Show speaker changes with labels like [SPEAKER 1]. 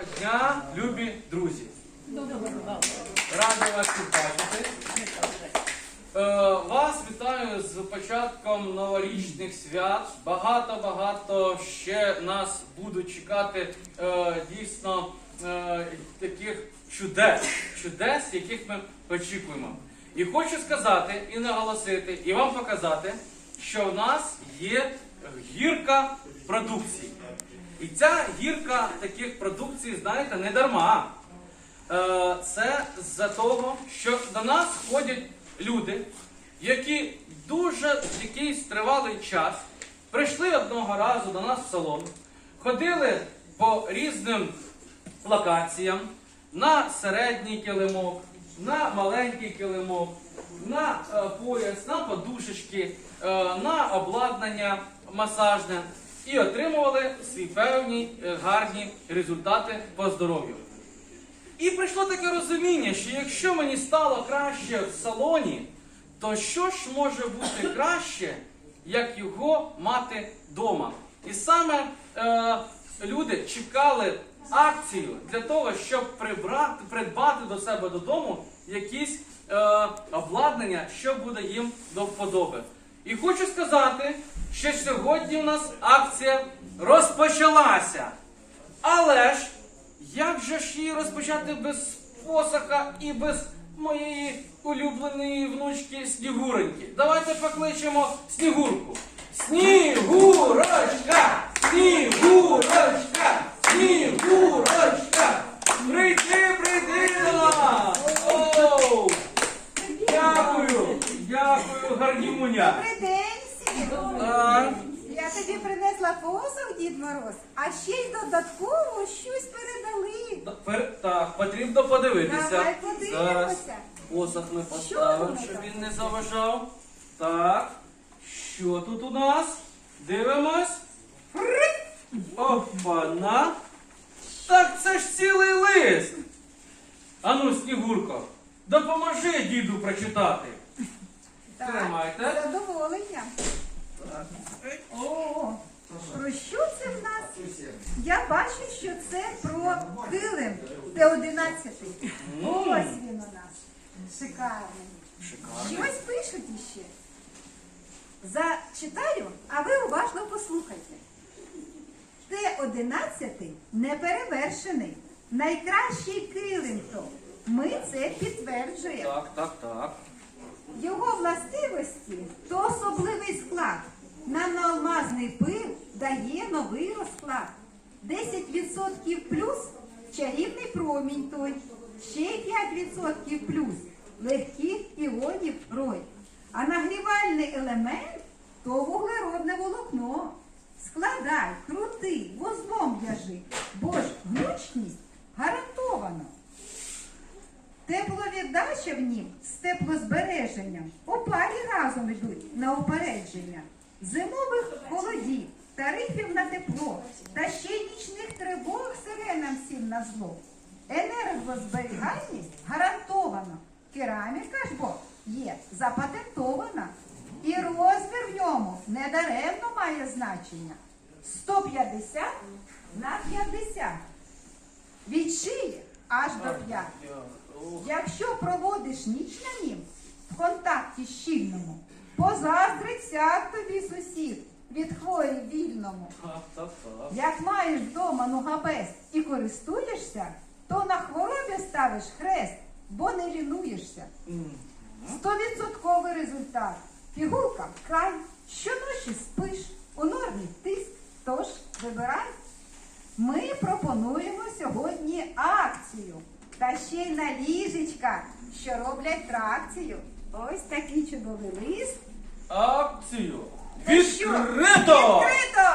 [SPEAKER 1] Доброго дня, любі друзі! Радий вас тут бачити. Е, Вас вітаю з початком новорічних свят. Багато-багато ще нас будуть чекати е, дійсно е, таких чудес, чудес, яких ми очікуємо. І хочу сказати і наголосити, і вам показати, що в нас є гірка продукції. І ця гірка таких продукцій, знаєте, не дарма. Е, Це за того, що до нас ходять люди, які дуже якийсь тривалий час прийшли одного разу до нас в салон, ходили по різним локаціям на середній килимок, на маленький килимок, на е, пояс, на подушечки, е, на обладнання масажне і отримували свої певні е, гарні результати по здоров'ю. І прийшло таке розуміння, що якщо мені стало краще в салоні, то що ж може бути краще, як його мати вдома? І саме е, люди чекали акцію для того, щоб прибрати, придбати до себе додому якісь е, обладнання, що буде їм до вподоби. І хочу сказати, що сьогодні у нас акція розпочалася. Але ж як же ж її розпочати без посоха і без моєї улюбленої внучки Снігуреньки? Давайте покличемо Снігурку. Снігурочка! Снігурочка! Снігурочка! Прийди, прийди до нас! Оу! Дякую! Дякую, гарнімуня!
[SPEAKER 2] Добрий день всім!
[SPEAKER 1] А,
[SPEAKER 2] Я тобі принесла посох, Дід Мороз, а ще й додатково щось передали.
[SPEAKER 1] пер- Так, потрібно подивитися.
[SPEAKER 2] Давай подивимося.
[SPEAKER 1] Зараз посох ми поставимо,
[SPEAKER 2] воно
[SPEAKER 1] щоб
[SPEAKER 2] там?
[SPEAKER 1] він не заважав. Так. Що тут у нас? Дивимось. Опа-на. Так це ж цілий лист. Ану, Снігурко, допоможи діду прочитати. Тримайте.
[SPEAKER 2] Задоволення.
[SPEAKER 1] Так.
[SPEAKER 2] О, про що це в нас? Я бачу, що це про килим Т-11. Ось він у нас. Шикарний. Щось пишуть іще. Зачитаю, а ви уважно послухайте. Т-11 неперевершений. Найкращий килим то. Ми це підтверджуємо.
[SPEAKER 1] Так, так, так.
[SPEAKER 2] Його властивості то особливий склад. Наноалмазний пил дає новий розклад. 10% плюс чарівний промінь той. Ще 5% плюс легких іонів рой. А нагрівальний елемент то вуглеродне волокно. Складай, крути, вузлом в'яжи, бо ж гнучність гарантовано. Тепловіддача в нім з теплозбереженням у парі разом йдуть на упередження. Зимових холодів, тарифів на тепло та ще й нічних тривог сиренам всім на зло. Енергозберігальність гарантована. Кераміка ж бо є запатентована. І розмір в ньому недаремно має значення. 150 на 50. Від шиї аж до п'ят. Якщо проводиш ніч на нім в контакті щільному, позаздрить всяк тобі сусід від хворі вільному. Як маєш вдома нугабест і користуєшся, то на хворобі ставиш хрест, бо не лінуєшся. Стовідсотковий результат. Пігулка край, щоночі спиш, у нормі тиск, тож вибирай. Ми пропонуємо сьогодні акцію. Та ще й на ліжечка, що роблять тракцію. Ось такий чудовий лист.
[SPEAKER 1] Акцію? Відкрито!
[SPEAKER 2] Відкрито!